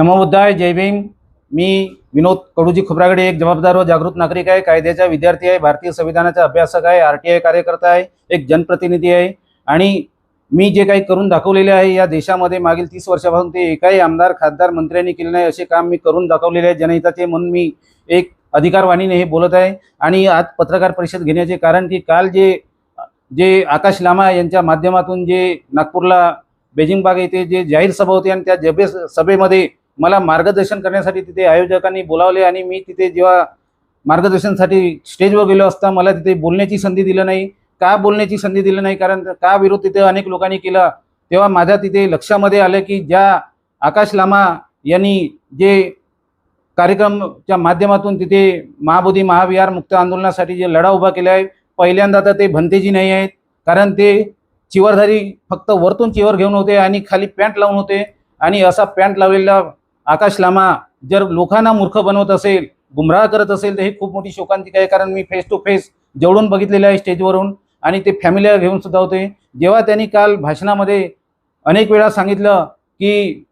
नमोबुद्धाय जय भीम. मी विनोद कडूजी खुब्रागडे एक जबाबदार व जागृत नागरिक आहे कायद्याचा विद्यार्थी आहे भारतीय संविधानाचा अभ्यासक आहे आर टी आय कार्यकर्ता आहे एक जनप्रतिनिधी आहे. आणि मी जे काही करून दाखवलेले आहे या देशामध्ये मागील तीस वर्षापासून ते एकाही आमदार खासदार मंत्र्यांनी केले नाही असे काम मी करून दाखवलेले आहे. जनहिताचे म्हणून मी एक अधिकारवाणीने हे बोलत आहे. आणि आज पत्रकार परिषद घेण्याचे कारण की काल जे जे आकाश लामा यांच्या माध्यमातून जे नागपूरला बेजिंग बाग येथे जे जाहीर सभा होती आणि त्या जबे सभेमध्ये मला मार्गदर्शन करण्यासाठी तिथे आयोजकांनी बोलावले आणि मी तिथे जेव्हा मार्गदर्शनसाठी स्टेजवर गेलो असता मला तिथे बोलण्याची संधी दिलं नाही. का बोलण्याची संधी दिली नाही? कारण का विरोध तिथे अनेक लोकांनी केला? तेव्हा माझ्या तिथे लक्षामध्ये आलं की ज्या आकाश लामा यांनी जे कार्यक्रमच्या माध्यमातून तिथे महाबोधी महाविहार मुक्त आंदोलनासाठी जे लढा उभा केला आहे पहिल्यांदा तर ते भंतेजी नाही आहेत. कारण ते चिवरधारी फक्त वरतून चिवर घेऊन होते आणि खाली पॅन्ट लावून होते. आणि असा पॅन्ट लावलेला आकाश लामा जर लोकांना मूर्ख बनवत असेल गुमराह करत असेल तर ही खूप मोठी शोकांतिका आहे. कारण मी फेस टू फेस जवळून बघितलेलं आहे स्टेजवरून आणि ते फॅमिलीला घेऊन सुद्धा होते. जेव्हा त्यांनी काल भाषणामध्ये अनेक वेळा सांगितलं की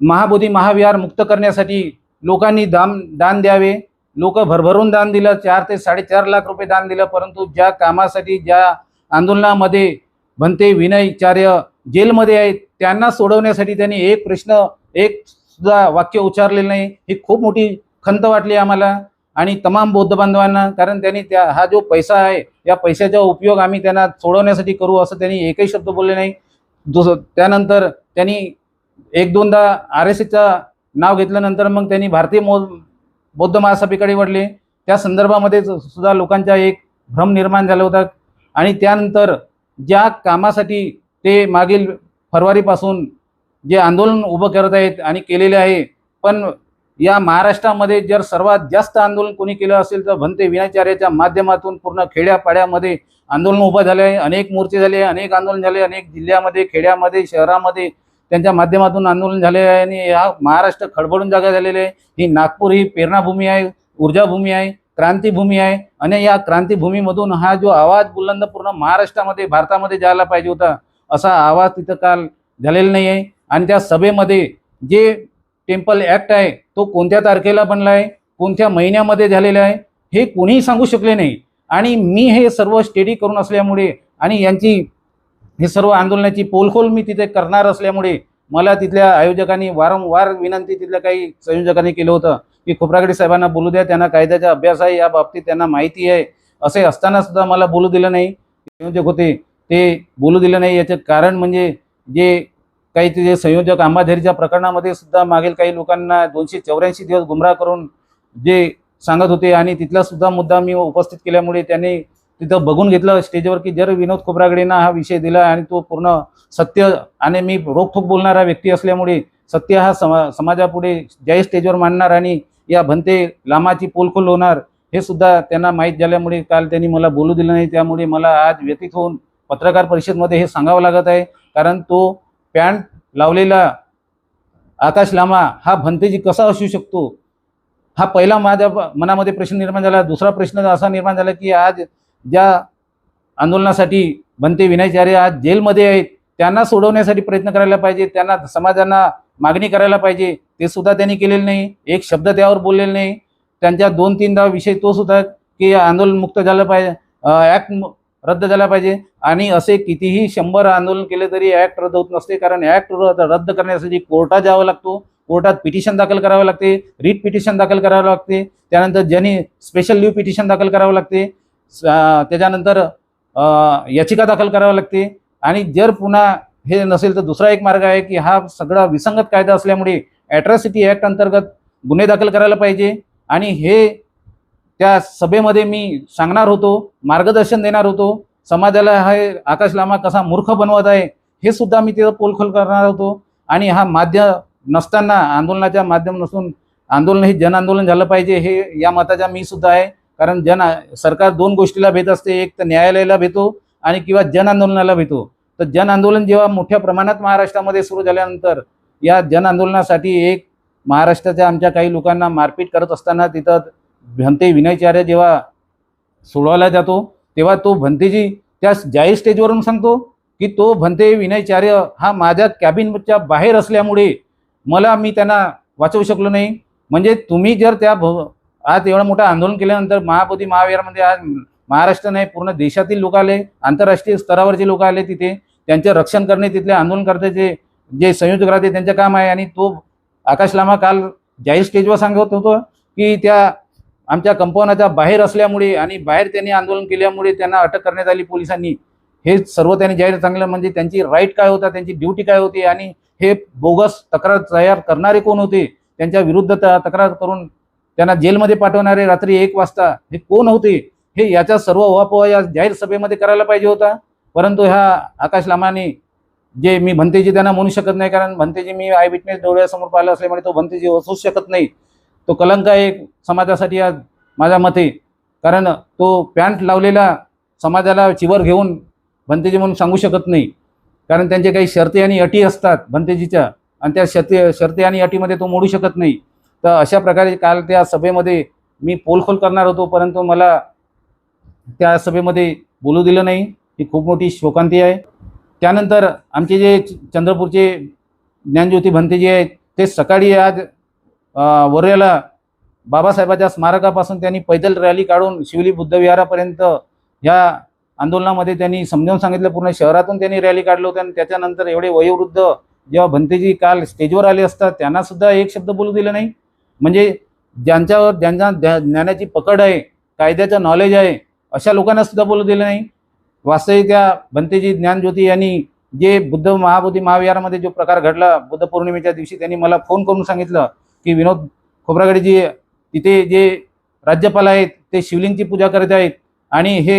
महाबोधी महाविहार मुक्त करण्यासाठी लोकांनी दान दान द्यावे. लोक भरभरून दान दिलं चार ते साडेचार लाख रुपये दान दिलं. परंतु ज्या कामासाठी ज्या आंदोलनामध्ये भंते विनयचार्य जेलमध्ये आहेत त्यांना सोडवण्यासाठी त्यांनी एक प्रश्न एक सुद्धा वाक्य उच्चारलेलं नाही. ही खूप मोठी खंत वाटली आम्हाला. आणि तमाम बौद्ध बांधवांना कारण त्यांनी त्या हा जो पैसा आहे या पैशाचा उपयोग आम्ही त्यांना सोडवण्यासाठी करू असं त्यांनी एकही शब्द बोलले नाही. दुस त्यानंतर त्यांनी एक दोनदा आर एस एसचं नाव घेतल्यानंतर मग त्यांनी भारतीय मो बौद्ध महासभेकडे वळले. त्या संदर्भामध्ये सुद्धा लोकांचा एक भ्रम निर्माण झाला होता. आणि त्यानंतर ज्या कामासाठी ते मागील फरवारीपासून जे आंदोलन उभं करत आहेत आणि केलेले आहे. पण या महाराष्ट्रामध्ये जर सर्वात जास्त आंदोलन कोणी केलं असेल तर भंते विनाचार्याच्या माध्यमातून पूर्ण खेड्यापाड्यामध्ये आंदोलन उभं झाले आहे. अनेक मोर्चे झाले अनेक आंदोलन झाले अनेक जिल्ह्यामध्ये खेड्यामध्ये शहरामध्ये त्यांच्या माध्यमातून आंदोलन झाले आहे आणि हा महाराष्ट्र खडबडून जागा झालेले आहे. ही नागपूर ही प्रेरणाभूमी आहे ऊर्जाभूमी आहे क्रांतीभूमी आहे आणि या क्रांतीभूमीमधून हा जो आवाज बुलंद पूर्ण महाराष्ट्रामध्ये भारतामध्ये जायला पाहिजे होता असा आवाज तिथं काल झालेला नाही आहे. आणि त्या सभेमध्ये जे टेम्पल ॲक्ट आहे तो कोणत्या तारखेला बनला आहे कोणत्या महिन्यामध्ये झालेला आहे हे कोणीही सांगू शकले नाही. आणि मी हे सर्व स्टडी करून असल्यामुळे आणि यांची हे सर्व आंदोलनाची पोलखोल मी तिथे करणार असल्यामुळे मला तिथल्या आयोजकांनी वारंवार विनंती तिथल्या काही संयोजकांनी केलं होतं की खोपरागडे साहेबांना बोलू द्या त्यांना कायद्याचा अभ्यास आहे या बाबतीत त्यांना माहिती आहे. असे असताना सुद्धा मला बोलू दिलं नाही. संयोजक होते ते बोलू दिलं नाही. याचं कारण म्हणजे जे काही ते संयोजक अंबाझरीच्या प्रकरणामध्ये सुद्धा मागील काही लोकांना दोनशे चौऱ्याऐंशी दिवस गुमराह करून जे सांगत होते आणि तिथला सुद्धा मुद्दा मी उपस्थित केल्यामुळे त्यांनी तिथं बघून घेतलं स्टेजवर की जर विनोद खोबरागडेंना हा विषय दिला आणि तो पूर्ण सत्य आणि मी रोखोक बोलणारा व्यक्ती असल्यामुळे सत्य हा समा समाजापुढे ज्याही स्टेजवर मांडणार आणि या भंते लामाची पोलखोल होणार हे सुद्धा त्यांना माहीत झाल्यामुळे काल त्यांनी मला बोलू दिलं नाही. त्यामुळे मला आज व्यतीत होऊन पत्रकार परिषदमध्ये हे सांगावं लागत आहे. कारण तो पॅन्ट लावलेला आकाश लामा हा भंतेजी कसा असू शकतो? हा पहिला माझ्या मनामध्ये प्रश्न निर्माण झाला. दुसरा प्रश्न असा निर्माण झाला की आज ज्या आंदोलनासाठी भंते विनयचार्य आज जेलमध्ये आहेत त्यांना सोडवण्यासाठी प्रयत्न करायला पाहिजे त्यांना समाजांना मागणी करायला पाहिजे ते सुद्धा त्यांनी केलेलं नाही. एक शब्द त्यावर बोललेले नाही. त्यांच्या दोन तीनदा विषय तो सुद्धा की आंदोलन मुक्त झालं पाहिजे. ॲक्ट रद्द झाला पाहिजे. आणि असे कितीही शंभर आंदोलन केले तरी ॲक्ट रद्द होत नसते. कारण ॲक्ट रद्द करण्यासाठी कोर्टात जावं लागतो. कोर्टात पिटिशन दाखल करावं लागते. रिट पिटिशन दाखल करावं लागते. त्यानंतर ज्यांनी स्पेशल लिव्ह पिटिशन दाखल करावं लागते. त्याच्यानंतर याचिका दाखल करावं लागते. आणि जर पुन्हा हे नसेल तर दुसरा एक मार्ग आहे की हा सगळा विसंगत कायदा असल्यामुळे ॲट्रॉसिटी ॲक्ट अंतर्गत गुन्हे दाखल करायला पाहिजे. आणि हे त्या सभेमध्ये मी सांगणार होतो मार्गदर्शन देणार होतो. समाजाला हा आकाश लामा कसा मूर्ख बनवत आहे हे सुद्धा मी तिथं पोलखोल करणार होतो. आणि हा माध्यम नसताना आंदोलनाच्या माध्यम नसून आंदोलन हे जन आंदोलन झालं पाहिजे हे या मताचा मी सुद्धा आहे. कारण जन सरकार दोन गोष्टीला भेट असते एक तर न्यायालयाला भेटो आणि किंवा जन आंदोलनाला भेटो तर जन आंदोलन जेव्हा मोठ्या प्रमाणात महाराष्ट्रामध्ये सुरू झाल्यानंतर या जन आंदोलनासाठी एक महाराष्ट्राच्या आमच्या काही लोकांना मारपीट करत असताना तिथं भंते विनयचार्य जेव्हा सोडवला जातो तेव्हा तो भंतेजी त्या जाहीर स्टेजवरून सांगतो की तो भंते विनयचार्य हा माझ्या कॅबिनच्या बाहेर असल्यामुळे मला मी त्यांना वाचवू शकलो नाही. म्हणजे तुम्ही जर त्या भव- आज एवढं मोठं आंदोलन केल्यानंतर महाबोधी महाविहारमध्ये आज महाराष्ट्र नाही पूर्ण देशातील लोक आले आंतरराष्ट्रीय स्तरावरचे लोक आले तिथे त्यांचे रक्षण करणे तिथले आंदोलनकर्त्याचे जे संयोजक राहते त्यांचं काम आहे. आणि तो आकाश लामा काल जाहीर स्टेजवर सांगत होतो की त्या आमच्या कंपाऊंडाच्या बाहेर असल्यामुळे आणि बाहेर त्यांनी आंदोलन केल्यामुळे त्यांना अटक करण्यात आली पोलिसांनी. हे सर्व त्यांनी जाहीर सांगलं म्हणजे त्यांची राईट काय होता त्यांची ड्युटी काय होती आणि हे बोगस तक्रार तयार करणारे कोण होते त्यांच्या विरुद्ध तक्रार करून त्यांना जेलमध्ये पाठवणारे रात्री एक वाजता हे कोण होते हे याचा सर्व उहापोहा या जाहीर सभेमध्ये करायला पाहिजे होता. परंतु ह्या आकाश लामाने जे मी भंतेजी त्यांना म्हणू शकत नाही कारण भंतेजी मी आय विटनेस डोळ्यासमोर पाहिलं असल्यामुळे तो भंतेजी असूच शकत नाही. तो कलंक आहे समाजासाठी आज माझ्या मते. कारण तो पॅन्ट लावलेला समाजाला चिवर घेऊन भंतेजी म्हणून सांगू शकत नाही. कारण त्यांचे काही शर्ती आणि अटी असतात भंतेजीच्या. आणि त्या शर्ती शर्ती आणि अटीमध्ये तो मोडू शकत नाही. तर अशा प्रकारे काल त्या सभेमध्ये मी पोलखोल करणार होतो परंतु मला त्या सभेमध्ये बोलू दिलं नाही. ही खूप मोठी शोकांती आहे. त्यानंतर आमचे जे च- चंद्रपूरचे ज्ञानज्योती भंतेजी आहेत ते सकाळी आज वरेला बाबासाहेबाच्या स्मारकापासून त्यांनी पैदल रॅली काढून शिवली बुद्ध विहारापर्यंत. या आंदोलनामध्ये त्यांनी समजावून सांगितलं पूर्ण शहरातून त्यांनी रॅली काढलं होतं आणि त्याच्यानंतर एवढे वयोवृद्ध जेव्हा भंतेजी काल स्टेजवर आले असतात त्यांनासुद्धा एक शब्द बोलू दिलं नाही. म्हणजे ज्यांच्यावर ज्यांच्या ज्ञानाची पकड आहे कायद्याचं नॉलेज आहे अशा लोकांनासुद्धा बोलू दिलं नाही. वास्तविक त्या भंतेजी ज्ञानज्योती यांनी जे बुद्ध महाबोधी महाविहारामध्ये जो प्रकार घडला बुद्ध पौर्णिमेच्या दिवशी त्यांनी मला फोन करून सांगितलं की विनोद खोब्रागडेजी तिथे जे राज्यपाल आहेत ते शिवलिंगची पूजा करत आहेत आणि हे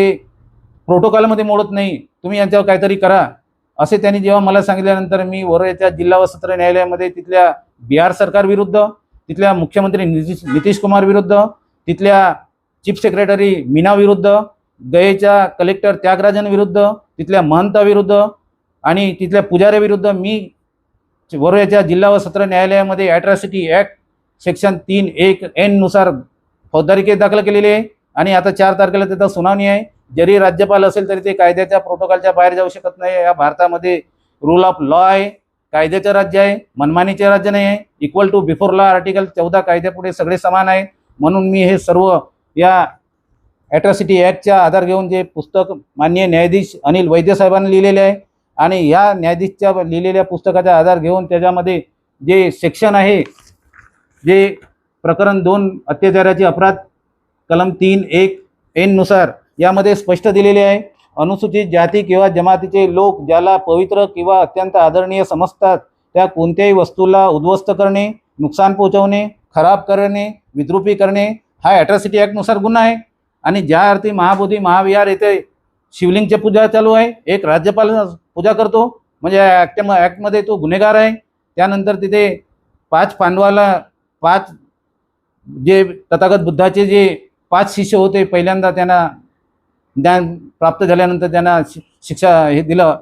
प्रोटोकॉलमध्ये मोडत नाही तुम्ही यांच्यावर काहीतरी करा असे त्यांनी जेव्हा मला सांगितल्यानंतर मी वरळच्या जिल्हा व सत्र न्यायालयामध्ये तिथल्या बिहार सरकार विरुद्ध तिथल्या मुख्यमंत्री नितीश नितीश कुमार विरुद्ध तिथल्या चीफ सेक्रेटरी मीना विरुद्ध गयेच्या कलेक्टर त्यागराजन विरुद्ध तिथल्या महंताविरुद्ध आणि तिथल्या पुजाऱ्याविरुद्ध मी वरोयाच्या जिल्हा व सत्र न्यायालयामध्ये ॲट्रॉसिटी ॲक्ट सेक्शन तीन एक एननुसार फौजदारी केस दाखल केलेली आहे. आणि आता चार तारखेला त्याचा सुनावणी आहे. जरी राज्यपाल असेल तरी ते कायद्याच्या प्रोटोकॉलच्या बाहेर जाऊ शकत नाही. या भारतामध्ये रूल ऑफ लॉ आहे. कायद्याचं राज्य आहे. मनमानीचे राज्य नाही आहे. Equal to before law article चौदा कायद्यापुढे सगळे समान आहे. म्हणून मी हे सर्व या ॲट्रॉसिटी ॲक्टच्या आधार घेऊन जे पुस्तक माननीय न्यायाधीश अनिल वैद्यसाहेबांनी लिहिलेले आहे. आणि या न्यायाधीशच्या लिहिलेल्या पुस्तकाचा आधार घेऊन त्याच्यामध्ये जे सेक्शन आहे जे प्रकरण दोन अत्याचाराचे अपराध कलम तीन एक एननुसार यामध्ये स्पष्ट दिलेले आहे. अनुसूचित जाती किंवा जमातीचे लोक ज्याला पवित्र किंवा अत्यंत आदरणीय समजतात त्या कोणत्याही वस्तूला उद्ध्वस्त करणे नुकसान पोहोचवणे खराब करणे विद्रुपी करणे हा ॲट्रॉसिटी ॲक्टनुसार गुन्हा आहे. आणि ज्या अर्थी महाबोधी महाविहार येथे शिवलिंगची पूजा चालू आहे एक राज्यपाल पूजा करतो म्हणजे ॲक्ट ॲक्टमध्ये तो गुन्हेगार आहे. त्यानंतर तिथे पाच पांडवाला पाच जे तथागत बुद्धाचे जे पाच शिष्य होते पहिल्यांदा त्यांना ज्ञान प्राप्त झाल्यानंतर त्यांना शि- शिक्षा हे दिलं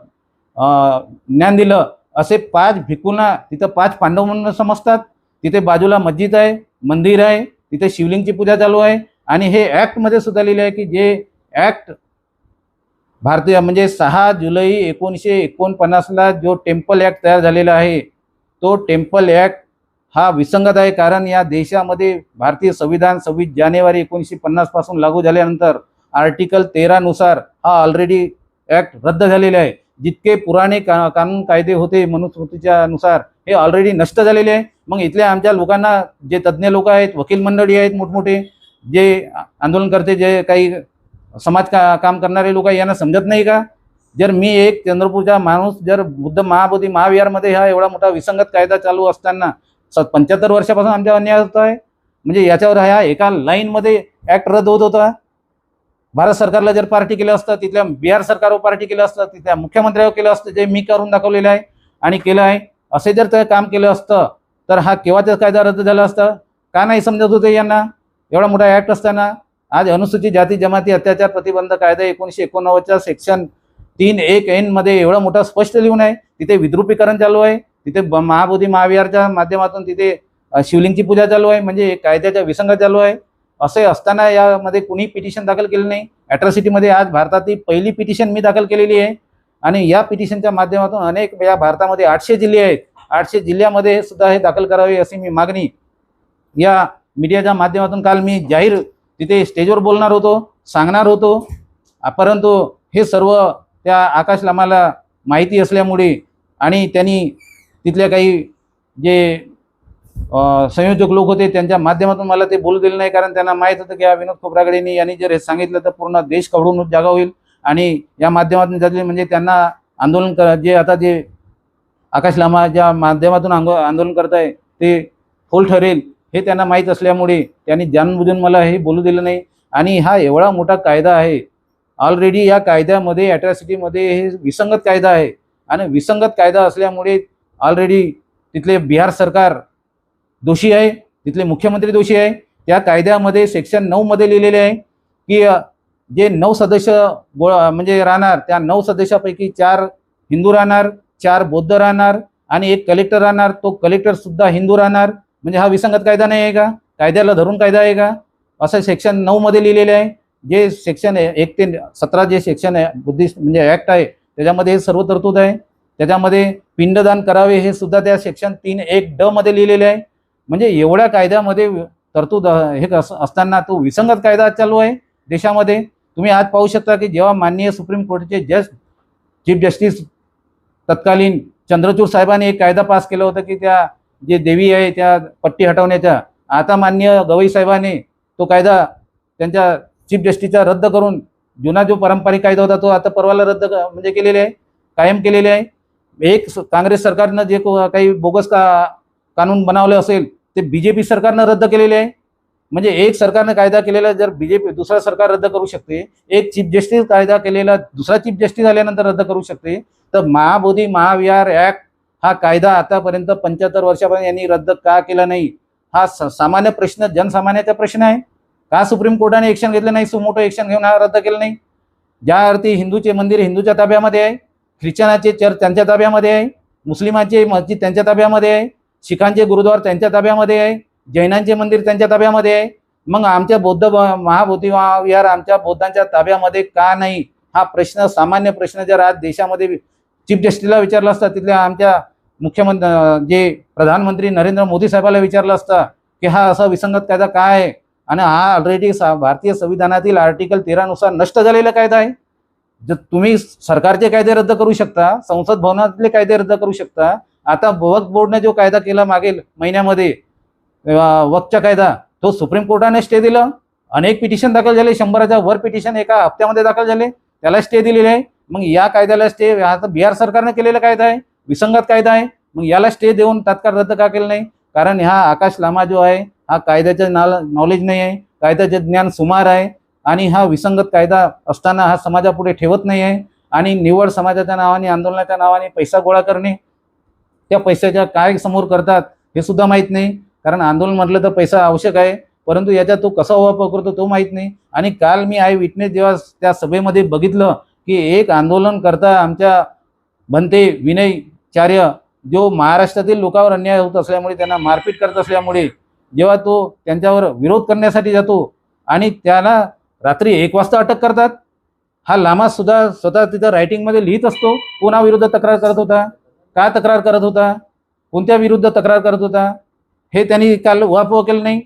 ज्ञान दिलं. असे पाच भिकूंना तिथं पाच पांडव म्हणून समजतात. तिथे बाजूला मस्जिद आहे मंदिर आहे तिथे शिवलिंगची पूजा चालू आहे. आणि हे ॲक्टमध्ये सुद्धा लिहिले आहे की जे ॲक्ट भारतीय म्हणजे सहा जुलै एकोणीसशे एकोणपन्नासला जो टेम्पल ॲक्ट तयार झालेला आहे तो टेम्पल ॲक्ट हा विसंगत आहे कारण या देशामध्ये भारतीय संविधान सव्वीस जानेवारी एकोणीसशे पन्नासपासून लागू झाल्यानंतर आर्टिकल तेरानुसार हा ऑलरेडी ॲक्ट रद्द झालेले आहे. जितके पुराणे का कानून कायदे होते मनुस्मृतीच्या नुसार हे ऑलरेडी नष्ट झालेले आहे. मग इथल्या आमच्या लोकांना जे तज्ज्ञ लोक आहेत वकील मंडळी आहेत मोठमोठे जे आंदोलनकर्ते जे काही समाज का काम करणारे लोक आहे यांना समजत नाही का? जर मी एक चंद्रपूरचा माणूस जर बुद्ध महाबोधी महाविहारमध्ये हा एवढा मोठा विसंगत कायदा चालू असताना स पंच्याहत्तर वर्षापासून आमच्या अन्याय होत आहे म्हणजे याच्यावर ह्या एका लाईनमध्ये ॲक्ट रद्द होत होता. भारत सरकारला जर पार्टी केलं असतं तिथल्या बिहार सरकारवर पार्टी केलं असतं तिथल्या मुख्यमंत्र्यावर केलं असतं जे मी करून दाखवलेलं आहे आणि केलं आहे असे जर ते काम केलं असतं तर हा केव्हाचा कायदा रद्द झाला असता? का नाही समजत होते यांना? एवढा मोठा ॲक्ट असताना आज अनुसूचित जाती जमाती अत्याचार प्रतिबंध कायदा एकोणीसशे एकोणनव्वदच्या सेक्शन तीन एक एनमध्ये एवढा मोठा स्पष्ट लिहून आहे. तिथे विद्रुपीकरण चालू आहे. तिथे ब- महाबोधी महाविहारच्या माध्यमातून तिथे शिवलिंगची पूजा चालू आहे म्हणजे कायद्याच्या विसंगत चालू आहे. असे असताना यामध्ये कुणी पिटिशन दाखल केले नाही. अॅट्रॉसिटीमध्ये आज भारतातील पहिली पिटिशन मी दाखल केलेली आहे. आणि या पिटिशनच्या माध्यमातून अनेक या भारतामध्ये आठशे जिल्हे आहेत. आठशे जिल्ह्यामध्ये सुद्धा हे दाखल करावे अशी मी मागणी या मीडियाच्या माध्यमातून काल मी जाहीर तिथे स्टेजवर बोलणार होतो सांगणार होतो. परंतु हे सर्व त्या आकाश लामाला माहिती असल्यामुळे आणि त्यांनी तिथल्या काही जे संयोजक लोक होते त्यांच्या माध्यमातून मला ते बोलू दिले नाही कारण त्यांना माहीत होतं की या विनोद खोबरागडेंनी यांनी जर हे सांगितलं तर पूर्ण देश कवडून जागा होईल. आणि या माध्यमातून जातील म्हणजे त्यांना आंदोलन कर जे आता जे आकाश लामा ज्या माध्यमातून आंदो आंदोलन करत आहे ते फोल ठरेल हे त्यांना माहीत असल्यामुळे त्यांनी जाणबुजून मला हे बोलू दिलं नाही. आणि हा एवढा मोठा कायदा आहे. ऑलरेडी या कायद्यामध्ये अॅट्रॉसिटीमध्ये हे विसंगत कायदा आहे. आणि विसंगत कायदा असल्यामुळे ऑलरेडी तिथले बिहार सरकार दोषी आहे तिथले मुख्यमंत्री दोषी आहे. त्या कायद्यामध्ये सेक्शन नऊमध्ये लिहिलेले आहे की जे नऊ सदस्य गो म्हणजे राहणार त्या नऊ सदस्यापैकी चार हिंदू राहणार चार बौद्ध राहणार आणि एक कलेक्टर राहणार. तो कलेक्टर सुद्धा हिंदू राहणार. म्हणजे हा विसंगत कायदा नाही आहे का? कायद्याला धरून कायदा आहे का? असं सेक्शन नऊमध्ये लिहिलेले आहे. जे सेक्शन एक ते सतरा जे सेक्शन आहे बुद्धिस्ट म्हणजे ॲक्ट आहे त्याच्यामध्ये सर्व तरतूद आहे. त्याच्यामध्ये पिंडदान करावे हे सुद्धा त्या सेक्शन तीन एक ड मध्ये लिहिलेले आहे. म्हणजे एवढ्या कायद्यामध्ये तरतूद हे असताना तो विसंगत कायदा चालू आहे देशामध्ये. तुम्ही आज पाहू शकता की जेव्हा माननीय सुप्रीम कोर्टचे जज चीफ जस्टिस तत्कालीन चंद्रचूर साहेबांनी एक कायदा पास केला होता की त्या जे देवी आहे त्या पट्टी हटवण्याच्या आता माननीय गवई साहेबांनी तो कायदा त्यांच्या चीफ जस्टिसचा रद्द करून जुना जो पारंपरिक कायदा होता तो आता परवाला रद्द म्हणजे केलेले आहे कायम केलेले आहे. एक स- काँग्रेस सरकारनं जे को- काही बोगस का कानून बनवले असेल ते बी जे पी सरकारनं रद्द केलेले आहे. म्हणजे एक सरकारनं कायदा केलेला जर बी जे पी दुसरा सरकार रद्द करू शकते एक चीफ जस्टिस कायदा केलेला दुसरा चीफ जस्टिस आल्यानंतर रद्द करू शकते तर महाबोधी महाविहार ॲक्ट हा कायदा आतापर्यंत पंच्याहत्तर वर्षापर्यंत यांनी रद्द का केला नाही? हा स- सामान्य प्रश्न जनसामान्याचा प्रश्न आहे. का सुप्रीम कोर्टाने एक्शन घेतलं नाही? सुमोटो एक्शन घेऊन हा रद्द केलं नाही? ज्या अर्थी हिंदूचे मंदिर हिंदूच्या ताब्यामध्ये आहे ख्रिश्चनाचे चर्च त्यांच्या ताब्यामध्ये आहे. मुस्लिमांचे मस्जिद त्यांच्या ताब्यामध्ये आहे. शिखांचे गुरुद्वार त्यांच्या ताब्यामध्ये आहे. जैनांचे मंदिर त्यांच्या ताब्यामध्ये आहे. मग आमच्या बौद्ध महाबोधी महाविहार आमच्या बौद्धांच्या ताब्यामध्ये का नाही? हा प्रश्न सामान्य प्रश्न जर आज देशामध्ये चीफ जस्टिसला विचारला असता तिथल्या आमच्या मुख्यमंत्री जे प्रधानमंत्री नरेंद्र मोदी साहेबाला विचारलं असता की हा असा विसंगत कायदा काय आहे? आणि हा ऑलरेडी भारतीय संविधानातील आर्टिकल तेरानुसार नष्ट झालेला कायदा आहे. जर तुम्ही सरकारचे कायदे रद्द करू शकता संसद भवनातले कायदे रद्द करू शकता. आता वक्फ बोर्डने जो कायदा केला मागील महिन्यामध्ये वक्तचा वक्फचा कायदा तो सुप्रीम कोर्टाने स्टे दिला. अनेक पिटिशन दाखल झाले शंभराच्या वर पिटिशन एका हप्त्यामध्ये दाखल झाले. त्याला स्टे दिलेले आहे. मग या कायद्याला स्टे हा तर बिहार सरकारने केलेला कायदा आहे. विसंगत कायदा आहे. मग याला स्टे देऊन तात्काळ रद्द का केलं नाही? कारण हा आकाश लामा जो आहे हा कायद्याचं नॉलेज नाही आहे. कायद्याचे ज्ञान सुमार आहे. आणि हा विसंगत कायदा असताना हा समाजापुढे ठेवत नाही आहे आणि निवड समाजाच्या नावाने आंदोलनाच्या नावाने पैसा गोळा करणे त्या पैशाच्या काय समोर करतात हे सुद्धा माहीत नाही. कारण आंदोलन म्हटलं तर पैसा आवश्यक आहे परंतु याचा तो कसा वापर करतो तो माहीत नाही. आणि काल मी आय विटनेस जेव्हा त्या सभेमध्ये बघितलं की एक आंदोलन करता आमच्या बनते विनयचार्य जो महाराष्ट्रातील लोकांवर अन्याय होत असल्यामुळे त्यांना मारपीट करत असल्यामुळे जेव्हा तो त्यांच्यावर विरोध करण्यासाठी जातो आणि त्याला रात्री एक वाजता अटक करतात. हा लामा सुद्धा स्वतः तिथं रायटिंगमध्ये लिहित असतो. कोणाविरुद्ध तक्रार करत होता? का तक्रार करत होता? कोणत्या विरुद्ध तक्रार करत होता? हे त्यांनी काल उहापोह केलं नाही.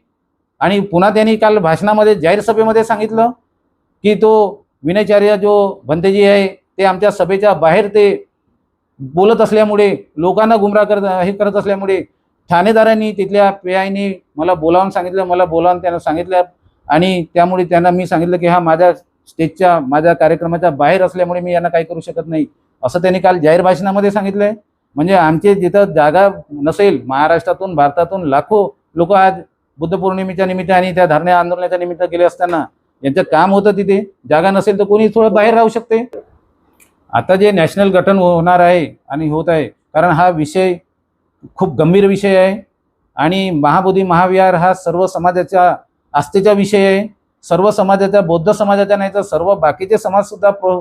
आणि पुन्हा त्यांनी काल भाषणामध्ये जाहीर सभेमध्ये सांगितलं की तो विनयचार्य जो भंतेजी आहे ते आमच्या सभेच्या बाहेर ते बोलत असल्यामुळे लोकांना गुमराह करत हे करत असल्यामुळे ठाणेदारांनी तिथल्या पे मला बोलावून सांगितलं. मला बोलावून त्यांना सांगितलं. आणि त्यामुळे त्यांना मी सांगितलं की हा माझ्या स्टेजच्या माझ्या कार्यक्रमाच्या बाहेर असल्यामुळे मी यांना काही करू शकत नाही. असं त्यांनी काल जाहीर भाषणामध्ये सांगितलं आहे म्हणजे आमचे जिथं जागा नसेल महाराष्ट्रातून भारतातून लाखो लोक आज बुद्ध पौर्णिमेच्या निमित्त आणि त्या धरणे आंदोलनाच्या निमित्त गेले असताना यांचं काम होतं तिथे. जागा नसेल तर कोणी थोडं बाहेर राहू शकते. आता जे नॅशनल गठन होणार आहे आणि होत आहे कारण हा विषय खूप गंभीर विषय आहे. आणि महाबोधी महाविहार हा सर्व समाजाच्या आस्थेचा विषय आहे. सर्व समाजाच्या बौद्ध समाजाचा नाही तर सर्व बाकीचे समाजसुद्धा प्रो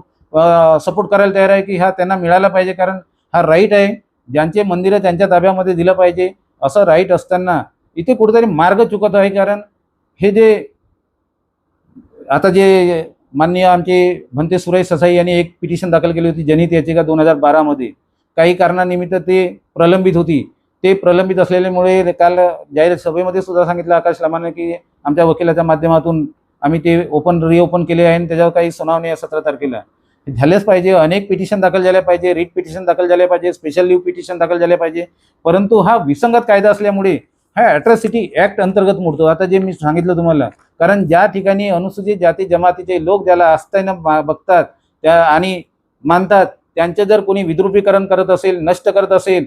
सपोर्ट करायला तयार आहे की हा त्यांना मिळाला पाहिजे. कारण हा राईट आहे. ज्यांचे मंदिरं त्यांच्या ताब्यामध्ये दिलं पाहिजे. असं राईट असताना इथे कुठेतरी मार्ग चुकत आहे. कारण हे जे आता जे माननीय आमचे म्हणते सुरेश ससाई यांनी एक पिटिशन दाखल केली होती. जनहित याचिका दोन हजार बारामध्ये काही कारणानिमित्त ते प्रलंबित होती. ते प्रलंबित असलेल्यामुळे काल जाहीर सभेमध्ये सुद्धा सांगितलं आकाश लामाने की आमच्या वकिलाच्या माध्यमातून आम्ही ते ओपन रिओपन केले आहे आणि त्याच्यावर काही सुनावणी आहे सतरा तारखेला. झालेच पाहिजे अनेक पिटिशन दाखल झाल्या पाहिजे रिट पिटिशन दाखल झाले पाहिजे स्पेशल लिव्ह पिटिशन दाखल झाले पाहिजे. परंतु हा विसंगत कायदा असल्यामुळे हा अॅट्रॉसिटी ॲक्ट अंतर्गत मोडतो. आता जे मी सांगितलं तुम्हाला कारण ज्या ठिकाणी अनुसूचित जाती जमातीचे लोक ज्याला आस्थेनं बघतात त्या आणि मानतात त्यांचे जर कोणी विद्रुपीकरण करत असेल नष्ट करत असेल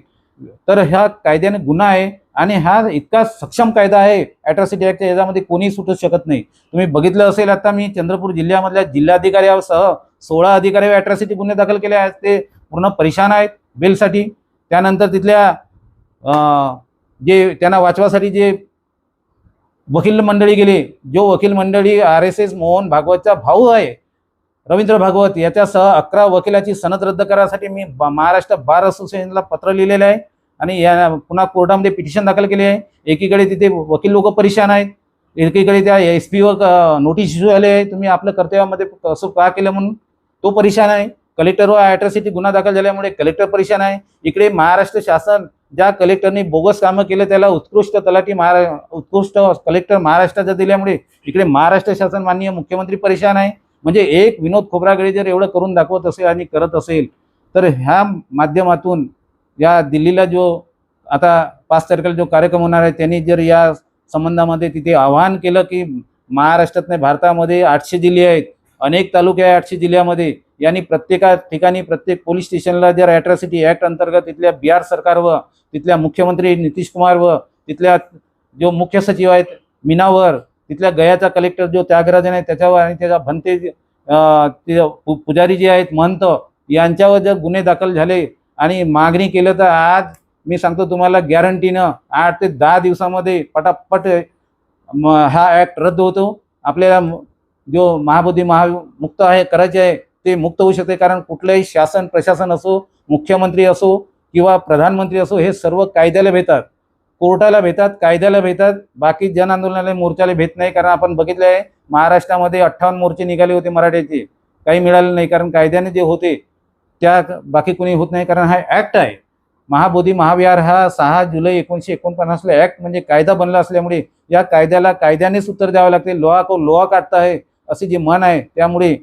तर ह्या कायद्याने गुन्हा आहे आणि हा इतका सक्षम कायदा आहे अॅट्रॉसिटी ऍक्टच्या याच्यामध्ये कोणीही सुटू शकत नाही. तुम्ही बघितलं असेल आता मी चंद्रपूर जिल्ह्यामधल्या जिल्हाधिकाऱ्यासह सोळा अधिकारी अॅट्रॉसिटी गुन्हे दाखल केले आहेत. ते पूर्ण परेशान आहेत बेलसाठी. त्यानंतर तिथल्या जे त्यांना वाचवासाठी जे वकील मंडळी गेले जो वकील मंडळी आर एस एस मोहन भागवतचा भाऊ आहे रवींद्र भागवत याच्यासह अकरा वकिलाची सनद रद्द करायसाठी मी महाराष्ट्र बार असोसिएशनला पत्र लिहिलेलं आहे. आणि या पुन्हा कोर्टामध्ये पिटिशन दाखल केले आहे. एकीकडे तिथे वकील लोक परेशान आहेत. एकीकडे त्या एस पीवर नोटीस इश्यू झाले आहे. तुम्ही आपल्या कर्तव्यामध्ये कसं का केलं म्हणून? तो परेशान आहे. कलेक्टरवर अॅट्रॉसिटी गुन्हा दाखल झाल्यामुळे कलेक्टर परेशान आहे. इकडे महाराष्ट्र शासन ज्या कलेक्टरने बोगस कामं केले त्याला उत्कृष्ट तलाठी महारा उत्कृष्ट कलेक्टर महाराष्ट्राचा दिल्यामुळे इकडे महाराष्ट्र शासन माननीय मुख्यमंत्री परेशान आहे. म्हणजे एक विनोद खोबरागडे जर एवढं करून दाखवत असेल आणि करत असेल तर ह्या माध्यमातून या दिल्लीला जो आता पाच तारखेला जो कार्यक्रम होणार आहे त्यांनी जर या संबंधामध्ये तिथे आवाहन केलं की महाराष्ट्रात नाही भारतामध्ये आठशे जिल्हे आहेत अनेक तालुके आहे आठशे जिल्ह्यामध्ये यांनी प्रत्येका ठिकाणी प्रत्येक पोलीस स्टेशनला जर ॲट्रॉसिटी ॲक्ट अंतर्गत तिथल्या बिहार सरकार व तिथल्या मुख्यमंत्री नितीश कुमार व तिथल्या जो मुख्य सचिव आहेत मीनावर तिथल्या गयाचा कलेक्टर जो त्यागराजन आहे त्याच्यावर आणि त्याच्या भंते ते पु- पुजारी जे आहेत महंत यांच्यावर जर गुन्हे दाखल झाले आणि मागणी केलं तर आज मी सांगतो तुम्हाला गॅरंटीनं आठ ते दहा दिवसामध्ये पटापट हा ॲक्ट रद्द होतो. आपल्याला जो महाबोधी महामुक्त आहे करायचे आहे ते मुक्त होऊ शकते. कारण कुठलंही शासन प्रशासन असो मुख्यमंत्री असो किंवा प्रधानमंत्री असो हे सर्व कायद्याला भेटतात. कोर्टाला भेटतात कायद्याला भेटतात. बाकी जन आंदोलनाला मोर्चाला भेट नाही कारण आपण बघितलं आहे महाराष्ट्रामध्ये अठ्ठावन्न मोर्चे निघाले होते मराठ्याचे. काही मिळाले नाही कारण कायद्याने जे होते त्या बाकी कोणी होत नाही कारण हा ॲक्ट आहे. महाबोधी महाविहार हा सहा जुलै एकोणीसशे एकोणपन्नासला ॲक्ट म्हणजे कायदा बनला असल्यामुळे या कायद्याला कायद्यानेच उत्तर द्यावं लागते. लोहा को लोहा काढता आहे असे जे मन आहे त्यामुळे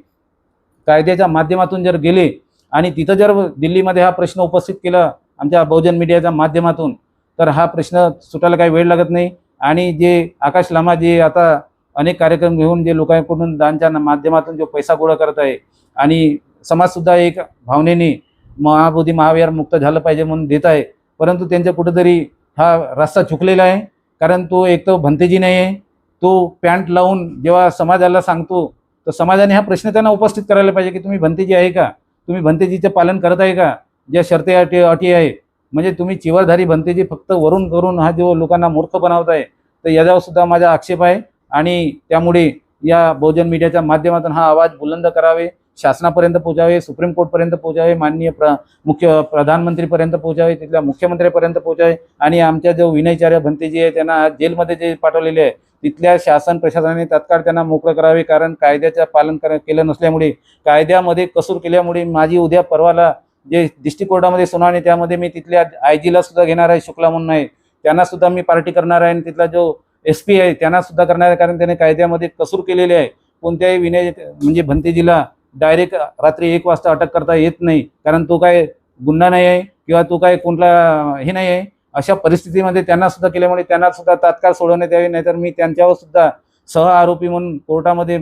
कायद्याच्या माध्यमातून जर गेले आणि तिथं जर दिल्लीमध्ये हा प्रश्न उपस्थित केला आमच्या बहुजन मीडियाच्या माध्यमातून तर हा प्रश्न सुटायला काही वेळ लागत नाही. आणि जे आकाश लामा जे आता अनेक कार्यक्रम घेऊन जे लोकांकडून दानच्या माध्यमातून जो पैसा गोळा करत आहे आणि समाजसुद्धा एक भावनेने महाबोधी महाविहार मुक्त झालं पाहिजे म्हणून देत आहे. परंतु त्यांच्या कुठंतरी हा रस्ता चुकलेला आहे. कारण तो एक तर भंतेजी नाही आहे. तो पॅन्ट लावून जेव्हा समाजाला सांगतो तर समाजाने हा प्रश्न त्यांना उपस्थित करायला पाहिजे की तुम्ही भंतेजी आहे का? तुम्ही भंतेजीचं पालन करत आहे का? ज्या शर्ते अटी अटी आहे. म्हणजे तुम्ही चिवरधारी भंतेजी फक्त वरून करून हा जो लोकांना मूर्ख बनवत आहे तर याच्यावर सुद्धा माझा आक्षेप आहे. आणि त्यामुळे या बहुजन मीडियाच्या माध्यमातून हा आवाज बुलंद करावे शासनापर्यंत पोहोचावे सुप्रीम कोर्टपर्यंत पोहोचावे माननीय प्र मुख्य प्रधानमंत्रीपर्यंत पोहोचावे तिथल्या मुख्यमंत्र्यापर्यंत पोहोचावे. आणि आमच्या जो विनयचार्य भंतेजी आहे त्यांना जेलमध्ये जे पाठवलेले आहे तिथल्या शासन प्रशासनाने तात्काळ त्यांना मोकळं करावे. कारण कायद्याचं पालन कर केलं नसल्यामुळे कायद्यामध्ये कसूर केल्यामुळे माझी उद्या परवाला जे डिस्ट्रिक्ट कोर्टामध्ये सुनावणी त्यामध्ये मी तिथल्या आय जीला सुद्धा घेणार आहे शुक्ला म्हणून आहे. त्यांना सुद्धा मी पार्टी करणार आहे आणि तिथला जो एस पी आहे त्यांना सुद्धा करणार आहे कारण त्याने कायद्यामध्ये कसूर केलेले आहे. कोणत्याही विनय म्हणजे भंतेजीला डायरेक्ट रात्री एक वाजता अटक करता येत नाही कारण तो काय गुन्हा नाही आहे किंवा तो काय कोणता हे नाही आहे. अशा परिस्थितीमध्ये त्यांना सुद्धा केल्यामुळे त्यांना सुद्धा तात्काळ सोडवण्यात यावे नाहीतर मी त्यांच्यावर सुद्धा सह आरोपी म्हणून कोर्टामध्ये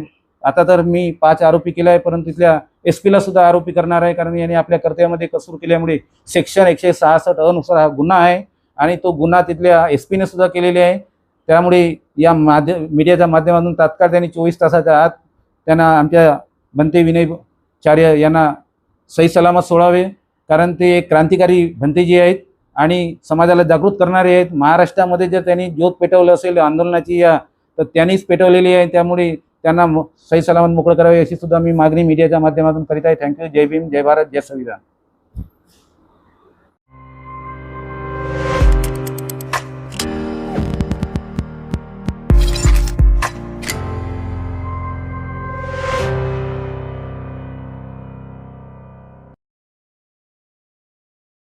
आता तर मी पाच आरोपी केला आहे परंतु तिथल्या एस पीला सुद्धा आरोपी करणार आहे कारण यांनी आपल्या कर्तव्यामध्ये कसूर केल्यामुळे सेक्शन एकशे सहासष्ट अनुसार हा गुन्हा आहे आणि तो गुन्हा तिथल्या एस पीने सुद्धा केलेले आहे. त्यामुळे या माध्यम मीडियाच्या माध्यमातून तात्काळ त्यांनी चोवीस तासाच्या आत त्यांना आमच्या भंते विनयचार्य यांना सही सलामत सोडावे कारण ते एक क्रांतिकारी भंतेजी आहेत आणि समाजाला जागृत करणारे आहेत. महाराष्ट्रामध्ये जर त्यांनी ज्योत पेटवलं असेल आंदोलनाची या तर त्यांनीच पेटवलेली आहे. त्यामुळे त्यांना सही सलामत मोकळं करावे अशी सुद्धा मी मागणी मीडियाच्या माध्यमातून करीत आहे. थँक्यू जय भीम जय भारत जय संविधान.